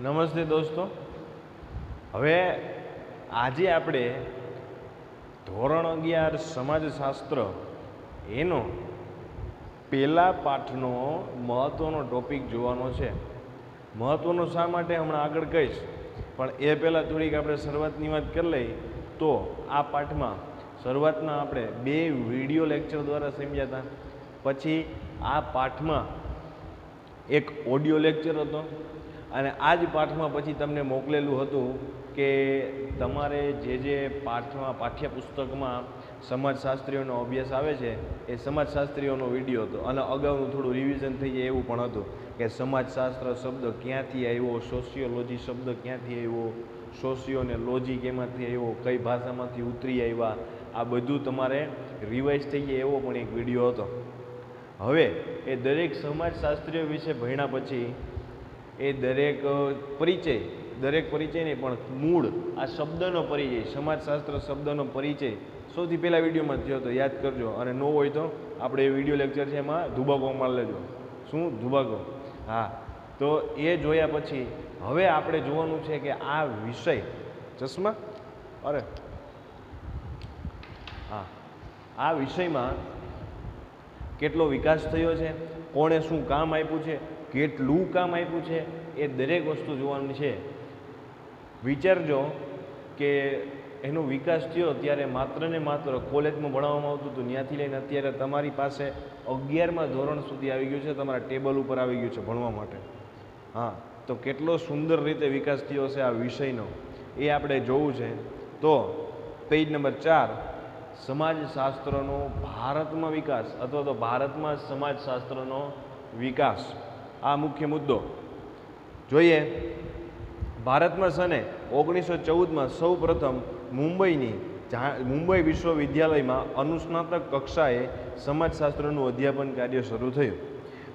નમસ્તે દોસ્તો. હવે આજે આપણે ધોરણ અગિયાર સમાજશાસ્ત્ર એનો પહેલા પાઠનો મહત્ત્વનો ટોપિક જોવાનો છે. મહત્ત્વનો શા માટે હમણાં આગળ કહીશ? પણ એ પહેલાં થોડીક આપણે શરૂઆતની વાત કરી લઈ તો આ પાઠમાં શરૂઆતમાં આપણે બે વીડિયો લેક્ચર દ્વારા સમજ્યા હતા. પછી આ પાઠમાં એક ઓડિયો લેક્ચર હતો. અને આ જ પાઠમાં પછી તમને મોકલેલું હતું કે તમારે જે જે પાઠમાં, પાઠ્યપુસ્તકમાં સમાજશાસ્ત્રીઓનો અભ્યાસ આવે છે, એ સમાજશાસ્ત્રીઓનો વીડિયો હતો. અને અગાઉનું થોડું રિવિઝન થઈ જાય એવું પણ હતું કે સમાજશાસ્ત્ર શબ્દ ક્યાંથી આવ્યો સોશિયોલોજી શબ્દ ક્યાંથી આવ્યો સોશિયો ને લોજી કેમાંથી આવ્યો, કઈ ભાષામાંથી ઉતરી આવ્યા, આ બધું તમારે રિવાઇઝ થઈ જાય એવો પણ એક વીડિયો હતો. હવે એ દરેક સમાજશાસ્ત્રીઓ વિશે ભણ્યા પછી એ દરેક પરિચય દરેક પરિચય નહીં પણ મૂળ, આ શબ્દનો પરિચય, સમાજશાસ્ત્ર શબ્દનો પરિચય સૌથી પહેલાં વિડીયોમાં થયો તો યાદ કરજો. અને ન હોય તો આપણે એ વીડિયો લેક્ચર છે એમાં ધુબાકો મારી લેજો. શું? ધુબાકો. હા. તો એ જોયા પછી હવે આપણે જોવાનું છે કે આ વિષય, ચશ્મા? અરે. હા. આ વિષયમાં કેટલો વિકાસ થયો છે, કોણે શું કામ આપ્યું છે, કેટલું કામ આપ્યું છે, એ દરેક વસ્તુ જોવાની છે. વિચારજો કે એનો વિકાસ થયો ત્યારે માત્ર ને માત્ર કોલેજમાં ભણાવવામાં આવતું હતું, ત્યાંથી લઈને અત્યારે તમારી પાસે અગિયારમાં ધોરણ સુધી આવી ગયું છે, તમારા ટેબલ ઉપર આવી ગયું છે ભણવા માટે. હા, તો કેટલો સુંદર રીતે વિકાસ થયો છે આ વિષયનો. એ આપણે જોવું છે. તો, પેજ નંબર ચાર. સમાજશાસ્ત્રનો ભારતમાં વિકાસ અથવા તો ભારતમાં સમાજશાસ્ત્રનો વિકાસ. આ મુખ્ય મુદ્દો. જોઈએ, ભારતમાં સને ઓગણીસો ચૌદમાં સૌ પ્રથમ મુંબઈની મુંબઈ વિશ્વવિદ્યાલયમાં અનુસ્નાતક કક્ષાએ સમાજશાસ્ત્રનું અધ્યાપન કાર્ય શરૂ થયું.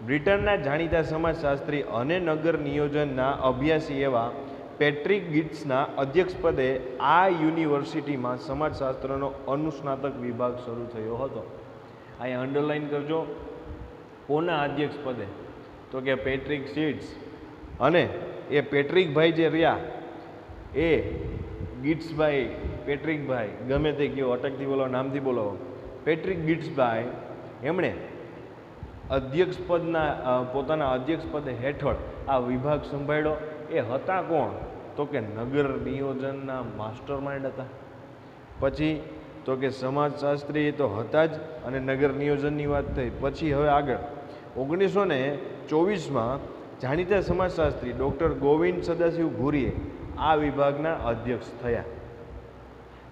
બ્રિટનના જાણીતા સમાજશાસ્ત્રી અને નગર નિયોજનના અભ્યાસી એવા પેટ્રિક ગિટ્સના અધ્યક્ષપદે આ યુનિવર્સિટીમાં સમાજશાસ્ત્રનો અનુસ્નાતક વિભાગ શરૂ થયો હતો. અહીંયા અંડરલાઇન કરજો. કોના અધ્યક્ષપદે? તો કે પેટ્રિક સીટ્સ અને એ પેટ્રિકભાઈ જે રહ્યા, એ ગિટ્સભાઈ, પેટ્રિકભાઈ, ગમે તે કયો, અટકથી બોલો, નામથી બોલો. પેટ્રિક ગિટ્સભાઈ, એમણે અધ્યક્ષપદના પોતાના અધ્યક્ષપદ હેઠળ આ વિભાગ સંભાળ્યો. એ હતા કોણ? તો કે નગર નિયોજનના માસ્ટર માઇન્ડ હતા. પછી તો કે સમાજશાસ્ત્રી તો હતા જ અને નગર નિયોજનની વાત થઈ. પછી હવે આગળ. ઓગણીસો ને ચોવીસમાં જાણીતા સમાજશાસ્ત્રી ડૉક્ટર ગોવિંદ સદાશિવ ઘુરીએ આ વિભાગના અધ્યક્ષ થયા.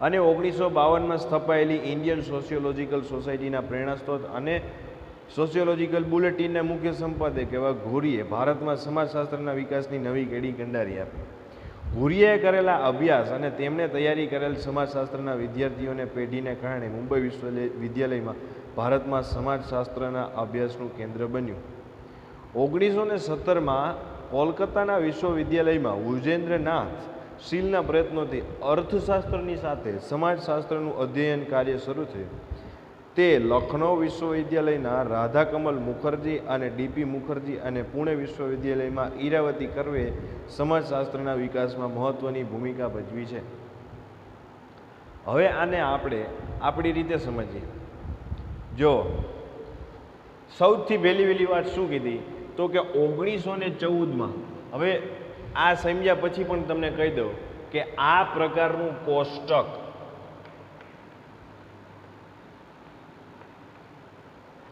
અને ઓગણીસો બાવનમાં સ્થપાયેલી ઇન્ડિયન સોશિયોલોજીકલ સોસાયટીના પ્રેરણાસ્ત્રોત અને સોશિયોલોજીકલ બુલેટિનના મુખ્ય સંપાદક એવા ઘોરીએ ભારતમાં સમાજશાસ્ત્રના વિકાસની નવી કેડી કંડારી આપી. ઘુરીએ કરેલા અભ્યાસ અને તેમણે તૈયારી કરેલ સમાજશાસ્ત્રના વિદ્યાર્થીઓને પેઢીને કારણે મુંબઈ વિશ્વવિદ્યાલયમાં ભારતમાં સમાજશાસ્ત્રના અભ્યાસનું કેન્દ્ર બન્યું. ઓગણીસો ને સત્તરમાં કોલકાતાના વિશ્વવિદ્યાલયમાં ઉજેન્દ્રનાથ શીલના પ્રયત્નોથી અર્થશાસ્ત્રની સાથે સમાજશાસ્ત્રનું અધ્યયન કાર્ય શરૂ થયું. તે લખનૌ વિશ્વવિદ્યાલયના રાધાકમલ મુખર્જી અને ડીપી મુખર્જી અને પુણે વિશ્વવિદ્યાલયમાં ઈરાવતી કરવે સમાજશાસ્ત્રના વિકાસમાં મહત્ત્વની ભૂમિકા ભજવી છે. હવે આને આપણે આપણી રીતે સમજીએ. જો સૌથી પહેલી વહેલી વાત શું કીધી? તો કે ઓગણીસો ને ચૌદમાં. હવે આ સમજ્યા પછી પણ તમને કહી દઉં કે આ પ્રકારનું કોષ્ટક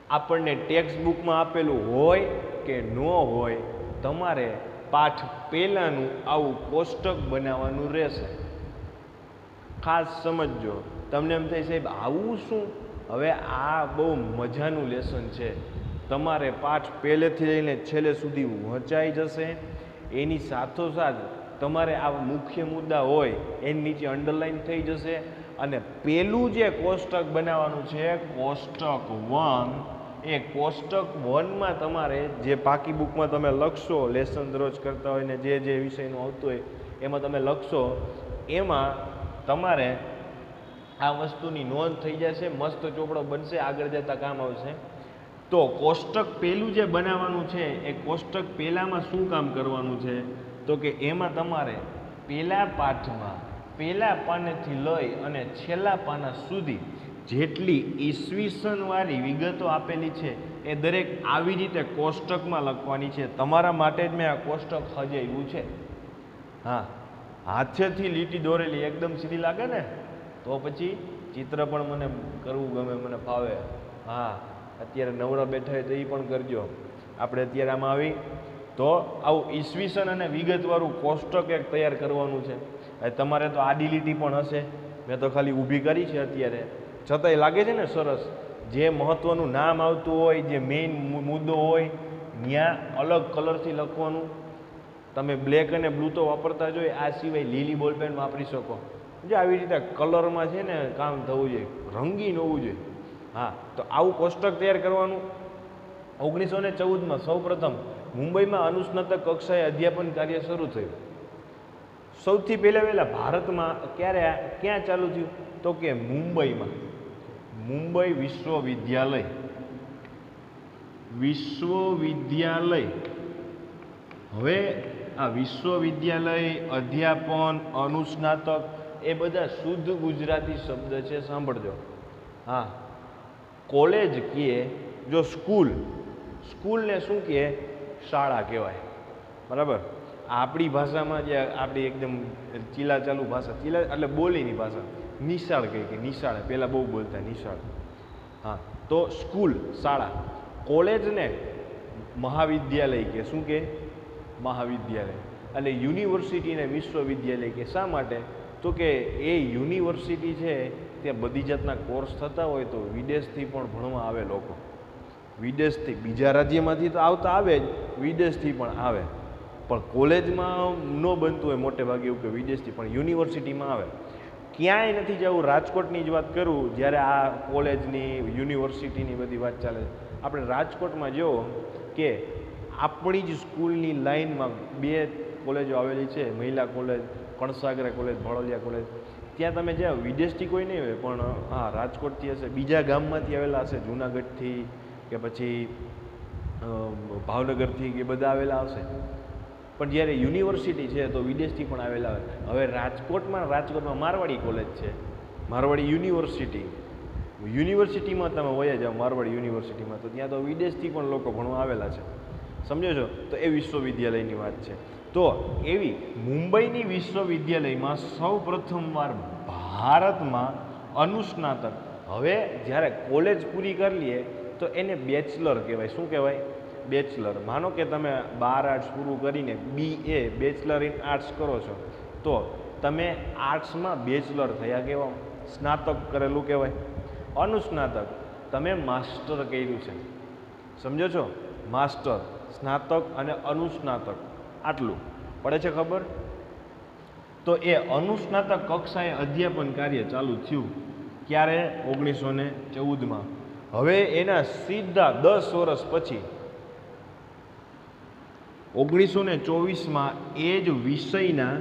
આપણને ટેક્સ્ટ બુકમાં આપેલું હોય કે ન હોય, તમારે પાઠ પહેલાંનું આવું કોષ્ટક બનાવવાનું રહેશે. ખાસ સમજજો, તમને એમ થાય, સાહેબ, આવું શું? હવે આ બહુ મજાનું લેસન છે. તમારે પાઠ પહેલેથી લઈને છેલ્લે સુધી વંચાઈ જશે. એની સાથોસાથ તમારે આ મુખ્ય મુદ્દા હોય, એની નીચે અંડરલાઈન થઈ જશે. અને પેલું જે કોષ્ટક બનાવવાનું છે, કોષ્ટક વન એ કોષ્ટક વનમાં તમારે જે પાકી બુકમાં તમે લખશો લેસન દરરોજ કરતા હોય ને જે જે વિષયનું આવતું હોય, એમાં તમે લખશો, એમાં તમારે આ વસ્તુની નોંધ થઈ જશે, મસ્ત ચોપડો બનશે, આગળ જતાં કામ આવશે. તો કોષ્ટક પહેલું જે બનાવવાનું છે, એ કોષ્ટક પહેલામાં શું કામ કરવાનું છે? તો કે એમાં તમારે પહેલા પાઠમાં, પહેલા પાનેથી લઈ અને છેલ્લા પાના સુધી જેટલી ઈસવીસનવાળી વિગતો આપેલી છે, એ દરેક આવી રીતે કોષ્ટકમાં લખવાની છે. તમારા માટે જ મેં આ કોષ્ટક સજાવ્યું છે. હા, હાથેથી લીટી દોરેલી એકદમ સીધી લાગે ને? તો પછી ચિત્ર પણ મને કરવું ગમે, મને ફાવે. હા, અત્યારે નવરા બેઠા હોય તો એ પણ કરજો. આપણે અત્યારે આમાં આવી. તો આવું ઈસવીસન અને વિગતવાળું કોષ્ટક એક તૈયાર કરવાનું છે. તમારે તો આડી લીટી પણ હશે. મેં તો ખાલી ઊભી કરી છે અત્યારે. છતાંય લાગે છે ને સરસ, જે મહત્ત્વનું નામ આવતું હોય, જે મેઇન મુદ્દો હોય ત્યાં અલગ કલરથી લખવાનું. તમે બ્લેક અને બ્લુ તો વાપરતા જોઈએ આ સિવાય લીલી બોલપેન વાપરી શકો. જે આવી રીતે કલરમાં છે ને કામ થવું જોઈએ, રંગીન હોવું જોઈએ. હા, તો આવું કોષ્ટક તૈયાર કરવાનું. ઓગણીસો ને ચૌદમાં સૌપ્રથમ મુંબઈમાં અનુસ્નાતક કક્ષાએ અધ્યાપન કાર્ય શરૂ થયું. સૌથી પહેલાં વહેલાં ભારતમાં ક્યારે ક્યાં ચાલુ થયું? તો કે મુંબઈમાં. મુંબઈ વિશ્વવિદ્યાલય. વિશ્વવિદ્યાલય. હવે આ વિશ્વવિદ્યાલય અધ્યાપન, અનુસ્નાતક એ બધા શુદ્ધ ગુજરાતી શબ્દ છે, સાંભળજો. હા. કોલેજ કહે જો સ્કૂલ, સ્કૂલને શું કહે શાળા કહેવાય. બરાબર? આપણી ભાષામાં જે આપણી એકદમ ચીલા ચાલુ ભાષા, ચીલા એટલે બોલીની ભાષા. નિશાળ કહે કે નિશાળ પહેલાં બહુ બોલતા નિશાળ. હા, તો સ્કૂલ, શાળા. કોલેજને મહાવિદ્યાલય કે શું કે? મહાવિદ્યાલય. અને યુનિવર્સિટીને વિશ્વવિદ્યાલય કે શા માટે? તો કે એ યુનિવર્સિટી છે, ત્યાં બધી જાતના કોર્સ થતા હોય તો વિદેશથી પણ ભણવા આવે લોકો. વિદેશથી, બીજા રાજ્યમાંથી તો આવતા આવે જ, વિદેશથી પણ આવે. પણ કોલેજમાં ન બનતું હોય મોટે ભાગે એવું કે વિદેશથી, પણ યુનિવર્સિટીમાં આવે. ક્યાંય નથી જવું રાજકોટની જ વાત કરું, જ્યારે આ કોલેજની, યુનિવર્સિટીની બધી વાત ચાલે આપણે રાજકોટમાં જો કે આપણી જ સ્કૂલની લાઇનમાં બે કોલેજો આવેલી છે, મહિલા college, Kansagara college Bhaloliya college. ત્યાં તમે જ્યાં વિદેશથી કોઈ નહીં હોય, પણ હા, રાજકોટથી હશે, બીજા ગામમાંથી આવેલા હશે, જુનાગઢથી કે પછી ભાવનગરથી કે બધા આવેલા હશે. પણ જ્યારે યુનિવર્સિટી છે તો વિદેશથી પણ આવેલા હોય. હવે રાજકોટમાં રાજકોટમાં મારવાડી કોલેજ છે. મારવાડી યુનિવર્સિટી. યુનિવર્સિટીમાં તમે વયા જાઓ મારવાડી યુનિવર્સિટીમાં, તો ત્યાં તો વિદેશથી પણ લોકો ભણવા આવેલા છે. સમજો છો? તો એ વિશ્વવિદ્યાલયની વાત છે. તો એવી મુંબઈની વિશ્વવિદ્યાલયમાં સૌ પ્રથમવાર ભારતમાં અનુસ્નાતક. હવે જ્યારે કોલેજ પૂરી કરી લઈએ તો એને બેચલર કહેવાય. શું કહેવાય? બેચલર. માનો કે તમે બાર આર્ટ્સ પૂરું કરીને B A bachelor in arts કરો છો, તો તમે આર્ટ્સમાં બેચલર થયા કેવા? સ્નાતક કરેલું કહેવાય. અનુસ્નાતક. તમે માસ્ટર કર્યું છે. સમજો છો? માસ્ટર, સ્નાતક અને અનુસ્નાતક. આટલું. પડે છે ખબર? તો એ અનુસ્નાતક કક્ષાએ અધ્યાપન કાર્ય ચાલુ થયું ક્યારે? ઓગણીસો ને ચૌદમાં. હવે એના સીધા દસ વર્ષ પછી ઓગણીસો ને ચોવીસમાં એ જ વિષયના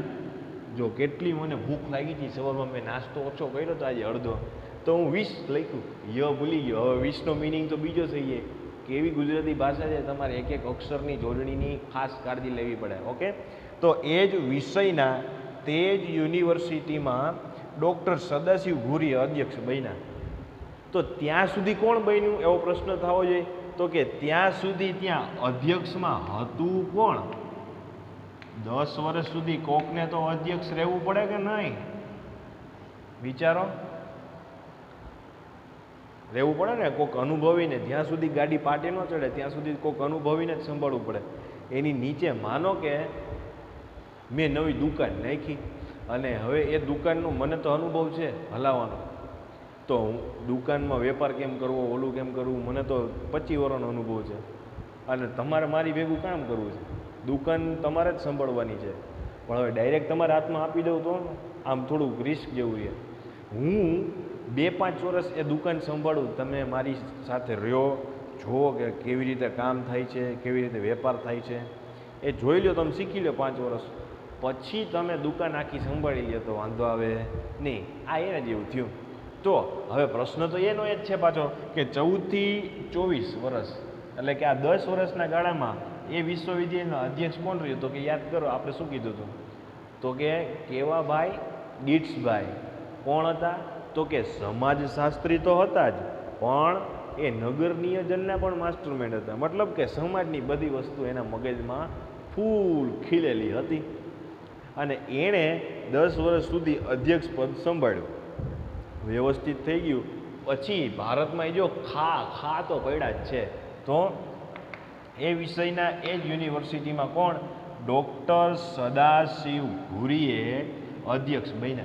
જો કેટલી મને ભૂખ લાગી હતી, સવારમાં મેં નાસ્તો ઓછો કર્યો તો આજે અડધો. તો હું વીસ લખ્યું. ય ભૂલી ગયો. હવે વીસનો મિનિંગ તો બીજો થઈ જાય કે એવી ગુજરાતી ભાષા છે? તમારે એક એક અક્ષરની જોડણીની ખાસ કાળજી લેવી પડે, ઓકે? તો એ જ વિષયના તે જ યુનિવર્સિટીમાં ડૉક્ટર સદાશિવ ઘુરી અધ્યક્ષ બન્યા. તો ત્યાં સુધી કોણ બન્યું? એવો પ્રશ્ન થવો જોઈએ. તો કે ત્યાં સુધી ત્યાં અધ્યક્ષમાં હતું કોણ? દસ વર્ષ સુધી કોકને તો અધ્યક્ષ રહેવું પડે કે નહીં? વિચારો. રહેવું પડે ને, કોક અનુભવીને. જ્યાં સુધી ગાડી પાટે ન ચડે, ત્યાં સુધી કોક અનુભવીને જ સંભાળવું પડે. એની નીચે માનો કે મેં નવી દુકાન નાખી અને હવે એ દુકાનનો મને તો અનુભવ છે હલાવવાનો. તો હું દુકાનમાં વેપાર કેમ કરવો, ઓલું કેમ કરવું, મને તો પચીસ વર્ષનો અનુભવ છે. અને તમારે મારી ભેગું કામ કરવું છે. દુકાન તમારે જ સંભાળવાની છે. પણ હવે ડાયરેક્ટ તમારા હાથમાં આપી દઉં તો આમ થોડુંક રિસ્ક જેવું છે હું બે પાંચ વર્ષ એ દુકાન સંભાળું, તમે મારી સાથે રહ્યો, જુઓ કે કેવી રીતે કામ થાય છે, કેવી રીતે વેપાર થાય છે. એ જોઈ લો, તમે શીખી લો પાંચ વર્ષ પછી તમે દુકાન આખી સંભાળી લો, તો વાંધો આવે નહીં. આ એના જેવું થયું. તો હવે પ્રશ્ન તો એનો એ જ છે પાછો કે ચૌદથી ચોવીસ વર્ષ, એટલે કે આ દસ વર્ષના ગાળામાં એ વિશ્વવિદ્યાલયના અધ્યક્ષ કોણ રહ્યું? તો કે યાદ કરો, આપણે શું કીધું હતું? તો કે કેવાભાઈ ગીટ્સભાઈ કોણ હતા? તો કે સમાજશાસ્ત્રી તો હતા જ, પણ એ નગર નિયોજનના પણ માસ્ટરમાઇન્ડ હતા. મતલબ કે સમાજની બધી વસ્તુ એના મગજમાં ફૂલ ખીલેલી હતી. અને એણે દસ વર્ષ સુધી અધ્યક્ષ પદ સંભાળ્યું. વ્યવસ્થિત થઈ ગયું. પછી ભારતમાં એ જો ખા ખા તો પડ્યા જ છે. તો એ વિષયના એ જ યુનિવર્સિટીમાં કોણ? ડૉક્ટર સદાશિવ ઘુરીએ અધ્યક્ષ બન્યા.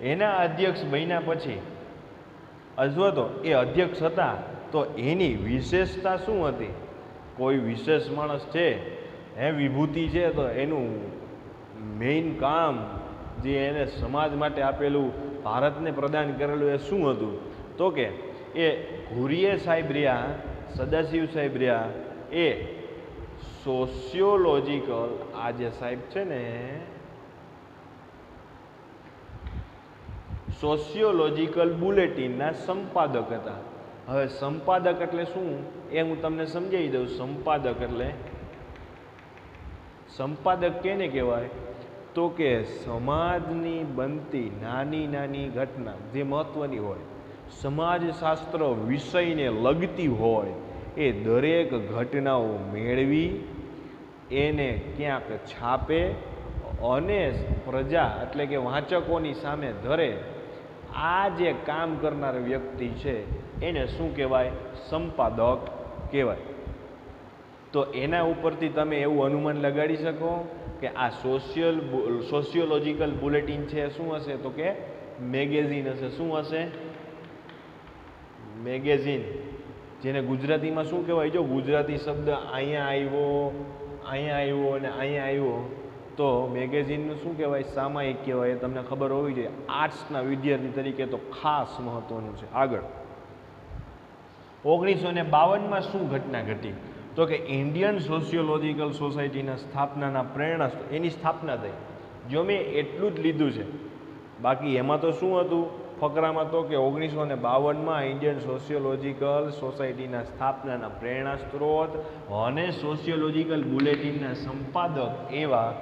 એના અધ્યક્ષ બન્યા પછી, અથવા તો એ અધ્યક્ષ હતા, તો એની વિશેષતા શું હતી? કોઈ વિશેષ માણસ છે? હે, વિભૂતિ છે તો એનું મેઇન કામ જે એને સમાજ માટે આપેલું ભારતને પ્રદાન કરેલું એ શું હતું? તો કે એ ઘુરીએ સાહેબ રહ્યા, સદાશિવ સાહેબ રહ્યા, એ સોશિયોલોજીકલ આ જે સાહેબ છે ને સોશિયોલોજીકલ બુલેટિનના સંપાદક હતા. હવે સંપાદક એટલે શું? એ હું તમને સમજાવી દઉં. સંપાદક એટલે, સંપાદક કેને કહેવાય? તો કે સમાજની બનતી નાની નાની ઘટના જે મહત્ત્વની હોય, સમાજશાસ્ત્ર વિષયને લગતી હોય, એ દરેક ઘટનાઓ મેળવી, એને ક્યાંક છાપે અને પ્રજા એટલે કે વાંચકોની સામે ધરે. આ જે કામ કરનાર વ્યક્તિ છે, એને શું કહેવાય? સંપાદક કહેવાય. તો એના ઉપરથી તમે એવું અનુમાન લગાડી શકો કે આ સોશિયલ સોશિયોલોજીકલ બુલેટિન છે, શું હશે? તો કે મેગેઝિન હશે. શું હશે? મેગેઝિન જેને ગુજરાતીમાં શું કહેવાય? જો ગુજરાતી શબ્દ અહીંયા આવ્યો અહીંયા આવ્યો અને અહીંયા આવ્યો, તો મેગેઝિનનું શું કહેવાય? સામાયિક કહેવાય. તમને ખબર હોવી જોઈએ. આર્ટ્સના વિદ્યાર્થી તરીકે તો ખાસ મહત્ત્વનું છે. આગળ. ઓગણીસો ને બાવનમાં શું ઘટના ઘટી? તો કે ઇન્ડિયન સોશિયોલોજિકલ સોસાયટીના સ્થાપનાના પ્રેરણા એની સ્થાપના થઈ. જો મેં એટલું જ લીધું છે. બાકી એમાં તો શું હતું? ફકરામાં તો કે ઓગણીસો ને બાવનમાં ઇન્ડિયન સોશિયોલોજિકલ સોસાયટીના સ્થાપનાના પ્રેરણા સ્ત્રોત અને સોશિયોલોજિકલ બુલેટિનના સંપાદક એવા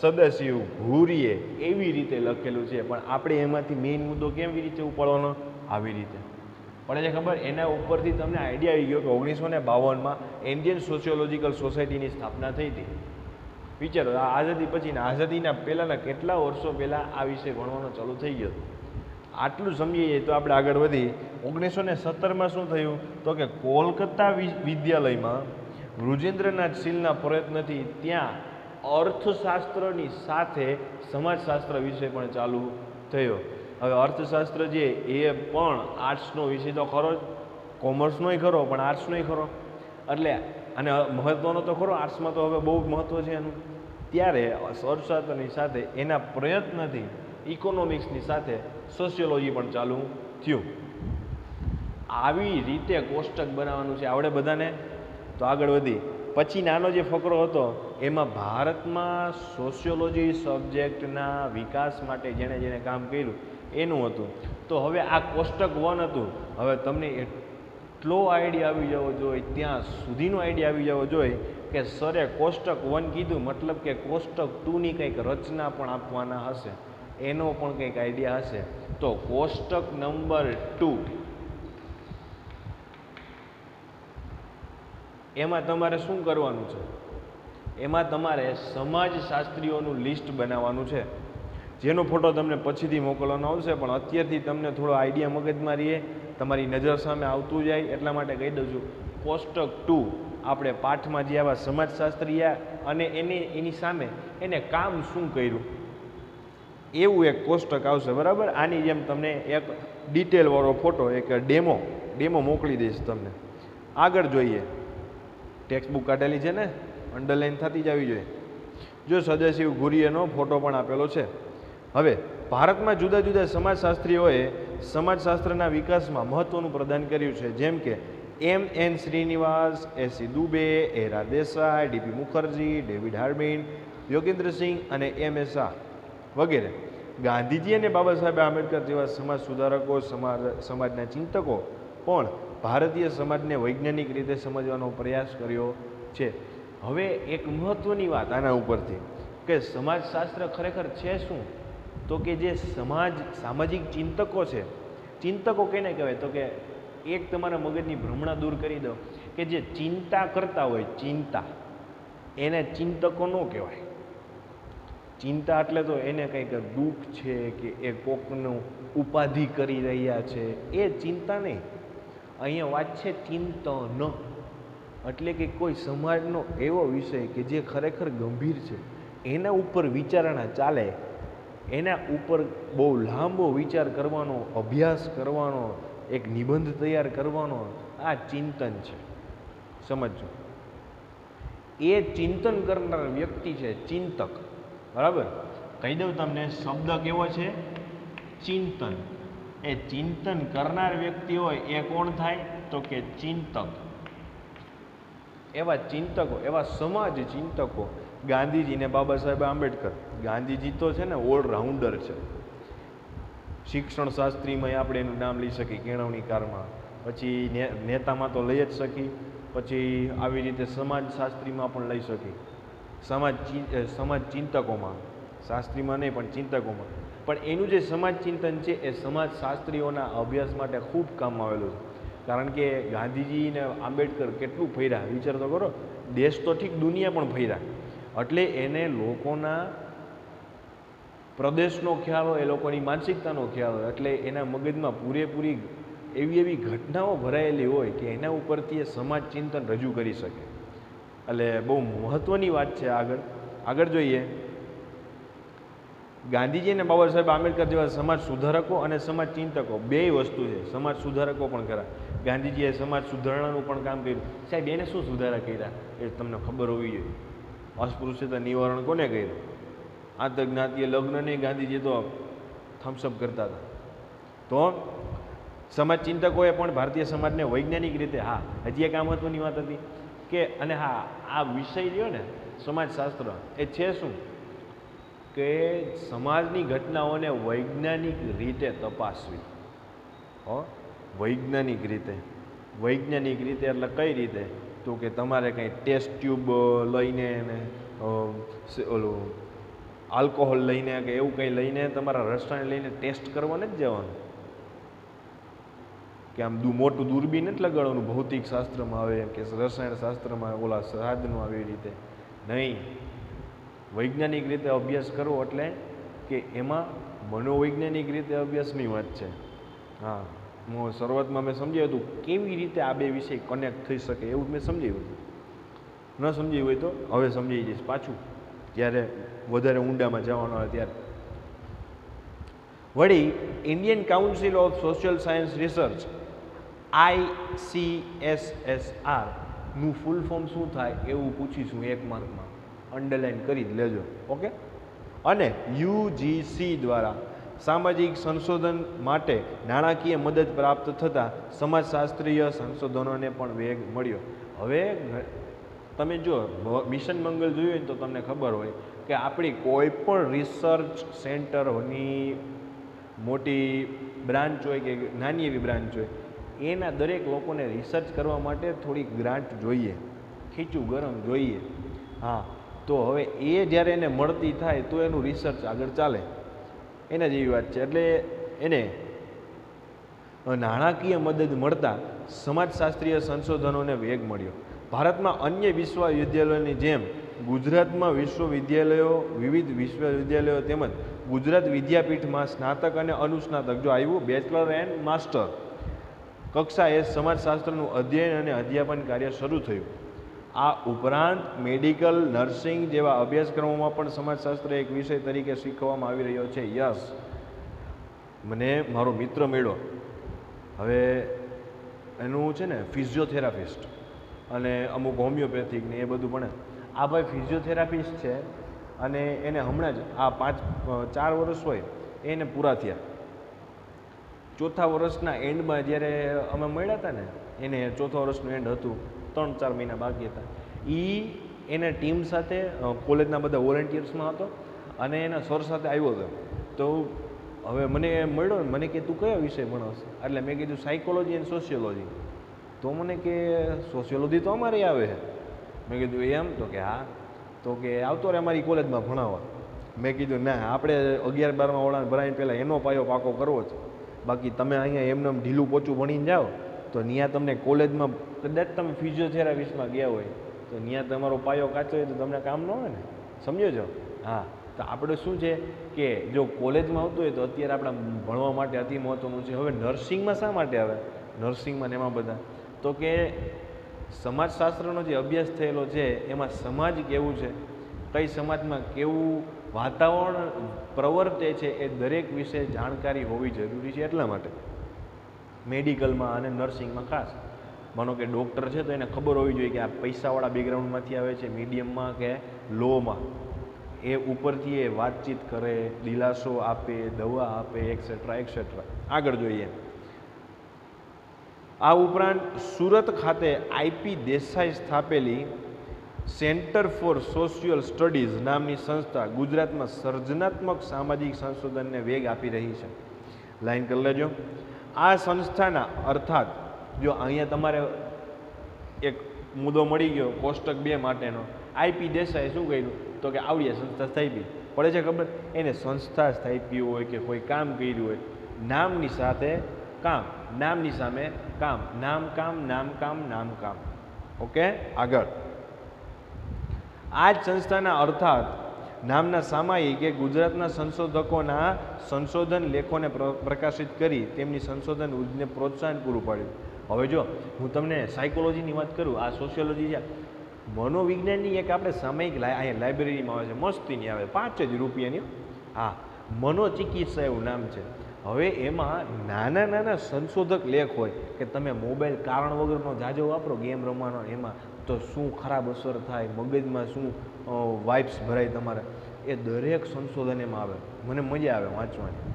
સદસ્ય ભૂરીએ એવી રીતે લખેલું છે. પણ આપણે એમાંથી મેઇન મુદ્દો કેવી રીતે ઉપાડવાનો? આવી રીતે. પડે એને ખબર? એના ઉપરથી તમને આઈડિયા આવી ગયો કે ઓગણીસો ને બાવનમાં ઇન્ડિયન સોશિયોલોજીકલ સોસાયટીની સ્થાપના થઈ હતી. વિચારો આઝાદી પછીના આઝાદીના પહેલાંના કેટલા વર્ષો પહેલાં આ વિષય ભણવાનું ચાલુ થઈ ગયો આટલું સમજીએ તો આપણે આગળ વધી ઓગણીસો ને સત્તરમાં શું થયું? તો કે કોલકાતા વિદ્યાલયમાં વૃજેન્દ્રનાથ શીલના પ્રયત્નથી ત્યાં અર્થશાસ્ત્રની સાથે સમાજશાસ્ત્ર વિષય પણ ચાલુ થયો. હવે અર્થશાસ્ત્ર જે, એ પણ આર્ટ્સનો વિષય તો ખરો જ. કોમર્સનોય ખરો, પણ આર્ટ્સનોય ખરો. એટલે અને મહત્ત્વનો તો ખરો આર્ટ્સમાં તો હવે બહુ મહત્ત્વ છે એનું. ત્યારે અર્થશાસ્ત્રની સાથે એના પ્રયત્નથી ઇકોનોમિક્સની સાથે સોશિયોલોજી પણ ચાલુ થયું. આવી રીતે કોષ્ટક બનાવવાનું છે આવડે બધાને. તો આગળ વધી. પછી નાનો જે ફકરો હતો, એમાં ભારતમાં સોશિયોલોજી સબ્જેક્ટના વિકાસ માટે જેણે જેણે કામ કર્યું એનું હતું. તો હવે આ કોષ્ટક વન હતું. હવે તમને એટલો આઈડિયા આવી જવો જોઈએ, ત્યાં સુધીનો આઈડિયા આવી જવો જોઈએ કે સરે કોષ્ટક વન કીધું, મતલબ કે કોષ્ટક ટુની કંઈક રચના પણ આપવાના હશે. એનો પણ કંઈક આઈડિયા હશે. તો કોષ્ટક નંબર ટુ. એમાં તમારે શું કરવાનું છે? એમાં તમારે સમાજશાસ્ત્રીઓનું લિસ્ટ બનાવવાનું છે. જેનો ફોટો તમને પછીથી મોકલવાનો આવશે, પણ અત્યારથી તમને થોડો આઈડિયા મગજમાં રહીએ તમારી નજર સામે આવતું જાય, એટલા માટે કહી દઉં છું, કોષ્ટક ટુ, આપણે પાઠમાં જે આવા સમાજશાસ્ત્રીયા અને એને, એની સામે એને કામ શું કર્યું? એવું એક કોષ્ટક આવશે, બરાબર? આની જેમ તમને એક ડિટેલવાળો ફોટો એક ડેમો ડેમો મોકલી દઈશ તમને. આગળ જોઈએ. ટેક્સ્ટ બુક કાઢેલી છે ને? અંડરલાઇન થતી જ આવી જોઈએ. જો સદાશિવ ગુરિયનો ફોટો પણ આપેલો છે. હવે ભારતમાં જુદા જુદા સમાજશાસ્ત્રીઓએ સમાજશાસ્ત્રના વિકાસમાં મહત્ત્વનું પ્રદાન કર્યું છે. જેમ કે M N Srinivas, A C Dube A R Desai D P Mukherjee, David Hardiman Yogendra Singh અને એમ એસ શાહ વગેરે. ગાંધીજી અને બાબા સાહેબ આંબેડકર જેવા સમાજ સુધારકો, સમાજ, સમાજના ચિંતકો પણ ભારતીય સમાજને વૈજ્ઞાનિક રીતે સમજવાનો પ્રયાસ કર્યો છે. હવે એક મહત્ત્વની વાત આના ઉપરથી કે સમાજશાસ્ત્ર ખરેખર છે શું? તો કે જે સમાજ, સામાજિક ચિંતકો છે, ચિંતકો કેને કહેવાય? તો કે એક તમારા મગજની ભ્રમણા દૂર કરી દો કે જે ચિંતા કરતા હોય, ચિંતા, એને ચિંતકો ન કહેવાય. ચિંતા એટલે તો એને કંઈક દુઃખ છે કે એ કોકનું ઉપાધિ કરી રહ્યા છે, એ ચિંતા નહીં. અહીંયા વાત છે ચિંતન. એટલે કે કોઈ સમાજનો એવો વિષય કે જે ખરેખર ગંભીર છે, એના ઉપર વિચારણા ચાલે એના ઉપર બહુ લાંબો વિચાર કરવાનો, અભ્યાસ કરવાનો, એક નિબંધ તૈયાર કરવાનો આ ચિંતન છે. સમજો એ ચિંતન કરનાર વ્યક્તિ છે ચિંતક. બરાબર? કહી દઉં તમને, શબ્દ કેવો છે? ચિંતન. એ ચિંતન કરનાર વ્યક્તિ હોય એ કોણ થાય? તો કે ચિંતક. એવા ચિંતકો, એવા સમાજ ચિંતકો ગાંધીજી ને બાબા સાહેબ આંબેડકર. ગાંધીજી તો છે ને ઓલરાઉન્ડર છે. શિક્ષણ શાસ્ત્રીમાં આપણે એનું નામ લઈ શકીએ કેળવણીકારમાં. પછી નેતામાં તો લઈ જ શકી પછી આવી રીતે સમાજશાસ્ત્રીમાં પણ લઈ શકી સમાજ સમાજ ચિંતકોમાં. શાસ્ત્રીમાં નહીં, પણ ચિંતકોમાં. પણ એનું જે સમાજ ચિંતન છે, એ સમાજ શાસ્ત્રીઓના અભ્યાસ માટે ખૂબ કામ આવેલું છે. કારણ કે ગાંધીજી ને આંબેડકર કેટલું ફર્યા વિચાર તો કરો. દેશ તો ઠીક દુનિયા પણ ફર્યા એટલે એને લોકોના પ્રદેશનો ખ્યાલ હોય, એ લોકોની માનસિકતાનો ખ્યાલ હોય, એટલે એના મગજમાં પૂરેપૂરી એવી એવી ઘટનાઓ ભરાયેલી હોય કે એના ઉપરથી એ સમાજ ચિંતન રજૂ કરી શકે. એટલે બહુ મહત્ત્વની વાત છે આગળ. આગળ જોઈએ. ગાંધીજી અને બાબા સાહેબ આંબેડકર જેવા સમાજ સુધારકો અને સમાજ ચિંતકો બેય વસ્તુ છે. સમાજ સુધારકો પણ ખરા. ગાંધીજીએ સમાજ સુધારણાનું પણ કામ કર્યું. સાહેબ, એને શું સુધારા કર્યા? એ તમને ખબર હોવી જોઈએ. અસ્પૃશ્યતા નિવારણ કોને કર્યું? આંતરજ્ઞાતીય લગ્નને ગાંધીજી તો થમ્સઅપ કરતા હતા. તો સમાજ ચિંતકોએ પણ ભારતીય સમાજને વૈજ્ઞાનિક રીતે, હા, હજી એક આ મહત્વની વાત હતી કે, અને હા, આ વિષય રહ્યો ને, સમાજશાસ્ત્ર, એ છે શું? કે સમાજની ઘટનાઓને વૈજ્ઞાનિક રીતે તપાસવી. હો, વૈજ્ઞાનિક રીતે. વૈજ્ઞાનિક રીતે એટલે કઈ રીતે? તો કે તમારે કંઈ ટેસ્ટ ટ્યુબ લઈને ને ઓલું આલ્કોહોલ લઈને કે એવું કંઈ લઈને તમારા રસાયણ લઈને ટેસ્ટ કરવા નથી જવાનું? કે આમ દુ, મોટું દૂરબીન નથી લગાડવાનું? ભૌતિક શાસ્ત્રમાં આવે કે રસાયણ શાસ્ત્રમાં ઓલા સાધનો આવે એવી રીતે. નહીં. વૈજ્ઞાનિક રીતે અભ્યાસ કરવો એટલે કે એમાં મનોવૈજ્ઞાનિક રીતે અભ્યાસની વાત છે. હા હું. શરૂઆતમાં મેં સમજાવ્યું હતું, કેવી રીતે આ બે વિષય કનેક્ટ થઈ શકે એવું મેં સમજાવ્યું હતું. ન સમજાયું હોય તો હવે સમજાવી જઈશ પાછું, જ્યારે વધારે ઊંડામાં જવાનો આવે ત્યારે. વળી Indian council of social science research આઈસીએસએસઆરનું full form શું થાય એવું પૂછીશું એક માર્કમાં અંડરલાઇન કરી લેજો ઓકે અને યુજીસી દ્વારા સામાજિક સંશોધન માટે નાણાકીય મદદ પ્રાપ્ત થતાં સમાજશાસ્ત્રીય સંશોધનોને પણ વેગ મળ્યો. હવે તમે જો મિશન મંગલ જોયું હોય તો તમને ખબર હોય કે આપણી કોઈ પણ રિસર્ચ સેન્ટરની મોટી બ્રાન્ચ હોય કે નાની એવી બ્રાન્ચ હોય, એના દરેક લોકોને રિસર્ચ કરવા માટે થોડીક ગ્રાન્ટ જોઈએ, ખીચું ગરમ જોઈએ. હા, તો હવે એ જ્યારે એને મળતી થાય તો એનું રિસર્ચ આગળ ચાલે. એના જેવી વાત છે. એટલે એને નાણાકીય મદદ મળતા સમાજશાસ્ત્રીય સંશોધનોને વેગ મળ્યો. ભારતમાં અન્ય વિશ્વવિદ્યાલયોની જેમ ગુજરાતમાં વિશ્વવિદ્યાલયો, વિવિધ વિશ્વવિદ્યાલયો તેમજ ગુજરાત વિદ્યાપીઠમાં સ્નાતક અને અનુસ્નાતક જો આવ્યું, બેચલર એન્ડ માસ્ટર. કક્ષાએ સમાજશાસ્ત્રનું અધ્યયન અને અધ્યાપન કાર્ય શરૂ થયું. આ ઉપરાંત મેડિકલ નર્સિંગ જેવા અભ્યાસક્રમોમાં પણ સમાજશાસ્ત્ર એક વિષય તરીકે શીખવવામાં આવી રહ્યો છે. યસ. મને મારો મિત્ર મળ્યો. હવે એનું છે ને, ફિઝિયોથેરાપિસ્ટ અને અમુક હોમિયોપેથિક ને એ બધું પણ આ ભાઈ ફિઝિયોથેરાપિસ્ટ છે અને એને હમણાં જ, આ પાંચ, ચાર વર્ષ હોય, એને પૂરા થયા. ચોથા વર્ષના એન્ડમાં જ્યારે અમે મળ્યા હતા ને, એને ચોથા વર્ષનું એન્ડ હતું. ત્રણ ચાર મહિના બાકી હતા. એ એને ટીમ સાથે કોલેજના બધા વોલેન્ટિયર્સમાં હતો અને એના સર સાથે આવ્યો હતો. તો હવે મને મળ્યો મને કે, તું કયો વિષય ભણાવશે? એટલે મેં કીધું સાયકોલોજી એન્ડ સોશિયોલોજી તો મને કે સોશિયોલોજી તો અમારે આવે છે. મેં કીધું, એમ? તો કે, હા. તો કે, આવતો રહે અમારી કોલેજમાં ભણાવવા. મેં કીધું, ના, આપણે અગિયાર બારમાં ઓળાને ભરાઈને પહેલાં એનો પાયો પાકો કરવો છે. બાકી તમે અહીંયા એમને ઢીલું પોચું ભણીને જાઓ. તો ત્યાં તમને કોલેજમાં કદાચ તમે ફિઝિયોથેરાપિસ્ટમાં ગયા હોય, તો ત્યાં તમારો પાયો કાચો હોય તો તમને કામ ન હોય ને? સમજો છો? હા. તો આપણે શું છે કે જો કોલેજમાં આવતું હોય તો અત્યારે આપણા ભણવા માટે અતિ મહત્ત્વનું છે. હવે નર્સિંગમાં શા માટે આવે? નર્સિંગમાં ને એમાં બધા. તો કે સમાજશાસ્ત્રનો જે અભ્યાસ થયેલો છે, એમાં સમાજ કેવું છે? કઈ સમાજમાં કેવું વાતાવરણ પ્રવર્તે છે એ દરેક વિશે જાણકારી હોવી જરૂરી છે એટલા માટે. મેડિકલમાં અને નર્સિંગમાં ખાસ. માનો કે ડૉક્ટર છે તો એને ખબર હોવી જોઈએ કે આ પૈસાવાળા બેકગ્રાઉન્ડમાંથી આવે છે મીડિયમમાં કે લોમાં એ ઉપરથી એ વાતચીત કરે, દિલાસો આપે, દવા આપે એક્સેટ્રા એક્સેટ્રા આગળ જોઈએ. આ ઉપરાંત સુરત ખાતે આઈપી દેસાઈ સ્થાપેલી સેન્ટર ફોર સોશિયલ સ્ટડીઝ નામની સંસ્થા ગુજરાતમાં સર્જનાત્મક સામાજિક સંશોધનને વેગ આપી રહી છે. લાઈન કરી લેજો. આ સંસ્થાના અર્થાત જો અહીંયા તમારે એક મુદ્દો મળી ગયો કોષ્ટક બે માટેનો આઈપી દેસાઈ શું કર્યું? તો કે આવડીએ સંસ્થા સ્થાપી પડે છે ખબર? એને સંસ્થા સ્થાપી હોય કે કોઈ કામ કર્યું હોય, નામની સાથે કામ, નામની સામે કામ, નામ કામ નામ કામ નામ કામ. ઓકે? આગળ. આ જ સંસ્થાના અર્થાત નામના સામાયિકે ગુજરાતના સંશોધકોના સંશોધન લેખોને પ્ર- પ્રકાશિત કરી તેમની સંશોધન ઉદ્યોગને પ્રોત્સાહન પૂરું પાડ્યું. હવે જો હું તમને સાયકોલોજીની વાત કરું, આ સોશિયોલોજી છે. મનોવિજ્ઞાનની એક આપણે સામયિક અહીંયા લાઇબ્રેરીમાં આવે છે, મસ્તીની આવે, પાંચ જ રૂપિયાની. હા, મનોચિકિત્સા એવું નામ છે. હવે એમાં નાના નાના સંશોધક લેખ હોય કે તમે મોબાઈલ કારણ વગરનો જાજો વાપરો, ગેમ રમવાનો એમાં તો શું ખરાબ અસર થાય, મગજમાં શું વાઇબ્સ ભરાય તમારે. એ દરેક સંશોધન એમાં આવે. મને મજા આવે વાંચવાની.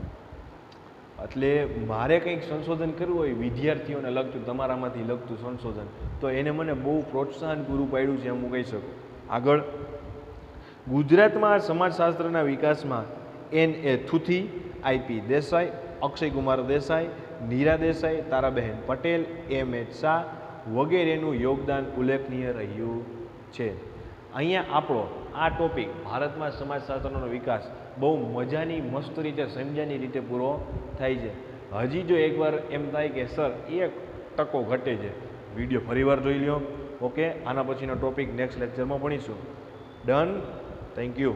એટલે મારે કંઈક સંશોધન કરવું હોય, વિદ્યાર્થીઓને લગતું, તમારામાંથી લગતું સંશોધન, તો એને મને બહુ પ્રોત્સાહન પૂરું પાડ્યું છે એમ હું કહી શકું. આગળ. ગુજરાતમાં સમાજશાસ્ત્રના વિકાસમાં N A Thoothi I P Desai Akshaykumar Desai Neera Desai Taraben Patel M H Shah વગેરેનું યોગદાન ઉલ્લેખનીય રહ્યું છે. અહીંયા આપણો આ ટોપિક ભારતમાં સમાજશાસ્ત્રનો વિકાસ બહુ મજાની, મસ્ત રીતે, સમજાની રીતે પૂરો થાય છે. હજી જો એકવાર એમ થાય કે, સર, એક ટકો ઘટે છે. વીડિયો ફરીવાર જોઈ લ્યો. ઓકે? આના પછીનો ટોપિક નેક્સ્ટ લેક્ચરમાં ભણીશું. ડન? Thank you.